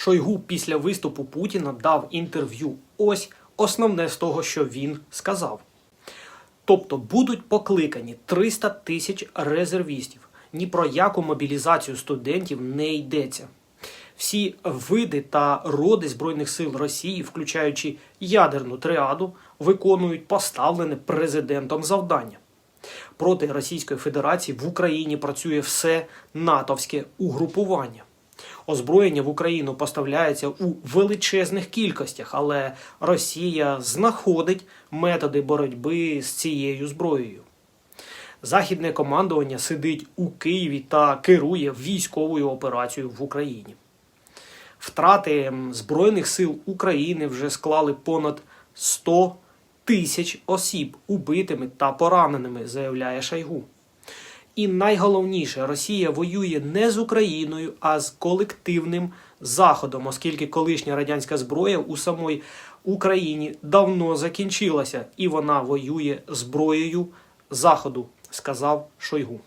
Шойгу після виступу Путіна дав інтерв'ю. Ось основне з того, що він сказав. Тобто будуть покликані 300 тисяч резервістів. Ні про яку мобілізацію студентів не йдеться. Всі види та роди Збройних сил Росії, включаючи ядерну триаду, виконують поставлене президентом завдання. Проти Російської Федерації в Україні працює все натовське угрупування. Озброєння в Україну поставляється у величезних кількостях, але Росія знаходить методи боротьби з цією зброєю. Західне командування сидить у Києві та керує військовою операцією в Україні. Втрати Збройних сил України вже склали понад 100 тисяч осіб убитими та пораненими, заявляє Шойгу. І найголовніше, Росія воює не з Україною, а з колективним Заходом, оскільки колишня радянська зброя у самої Україні давно закінчилася, і вона воює зброєю Заходу, сказав Шойгу.